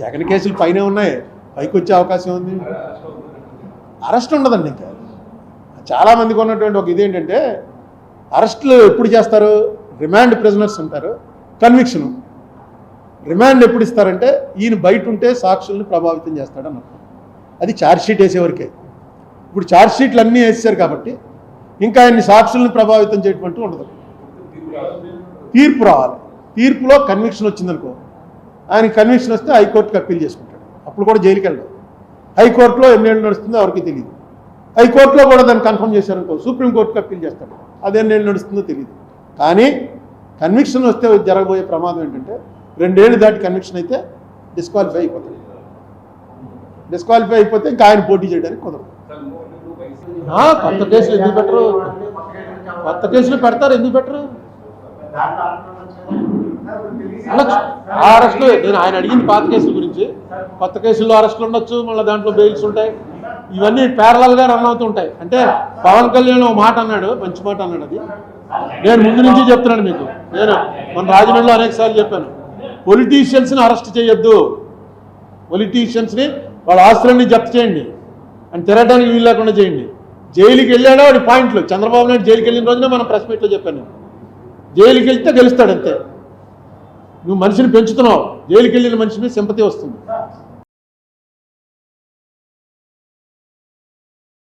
జగన్ కేసులు పైన ఉన్నాయి. పైకి వచ్చే అవకాశం ఉంది. అరెస్ట్ ఉండదండి ఇంకా. చాలామందికి ఉన్నటువంటి ఒక ఇదేంటంటే అరెస్టులు ఎప్పుడు చేస్తారు? రిమాండ్ ప్రిజనర్స్ ఉంటారు. కన్విక్షన్. రిమాండ్ ఎప్పుడు ఇస్తారంటే ఈయన బయట ఉంటే సాక్షుల్ని ప్రభావితం చేస్తాడు అన్నప్పుడు అది ఛార్జ్షీట్ వేసేవరకే. ఇప్పుడు ఛార్జ్షీట్లు అన్నీ వేసేసారు కాబట్టి ఇంకా ఆయన్ని సాక్షుల్ని ప్రభావితం చేయటం ఉండదు. తీర్పు రావాలి. తీర్పులో కన్విక్షన్ వచ్చిందనుకో ఆయన కన్విక్షన్ వస్తే హైకోర్టుకి అప్పీల్ చేసుకుంటాడు. అప్పుడు కూడా జైలుకి వెళ్ళడం. హైకోర్టులో ఎన్నేళ్ళు నడుస్తుందో ఎవరికి తెలియదు హైకోర్టులో కూడా దాన్ని కన్ఫర్మ్ చేశారనుకో సుప్రీంకోర్టుకి అప్పీల్ చేస్తాడు. అది ఎన్నేళ్ళు నడుస్తుందో తెలియదు కానీ కన్విక్షన్ వస్తే జరగబోయే ప్రమాదం ఏంటంటే రెండేళ్ళు దాటి కన్విక్షన్ అయితే డిస్క్వాలిఫై అయిపోతాడు. డిస్క్వాలిఫై అయిపోతే ఇంకా ఆయన పోటీ చేయడానికి కుదరదు. కొత్త కేసులు ఎందుకు పెట్టరు? కొత్త కేసులు పెడతారు ఎందుకు పెట్టరు? అరెస్టులు నేను ఆయన అడిగింది పాత కేసుల గురించి. కొత్త కేసుల్లో అరెస్టులు ఉండొచ్చు మళ్ళీ దాంట్లో బెయిల్స్ ఉంటాయి. ఇవన్నీ ప్యారలల్గా రన్ అవుతుంటాయి అంటే పవన్ కళ్యాణ్ ఒక మాట అన్నాడు మంచి మాట అన్నాడు అది. నేను ముందు నుంచి చెప్తున్నాను మీకు. నేను మన రాజమండ్రిలో అనేక సార్లు చెప్పాను. పొలిటీషియన్స్ని అరెస్ట్ చేయొద్దు. పొలిటీషియన్స్ని వాళ్ళ ఆస్తులన్నీ జప్తు చేయండి. అని తిరగడానికి వీలు లేకుండా చేయండి. జైలుకి వెళ్ళాడో వాడి పాయింట్లు? చంద్రబాబు నాయుడు జైలుకి వెళ్ళిన రోజున మనం ప్రెస్ మీట్లో చెప్పాను. జైలుకి వెళ్తే గెలుస్తాడు అంతే. నువ్వు మనిషిని పెంచుతున్నావు. జైలుకి వెళ్ళిన మనిషి మీద సింపతి వస్తుంది.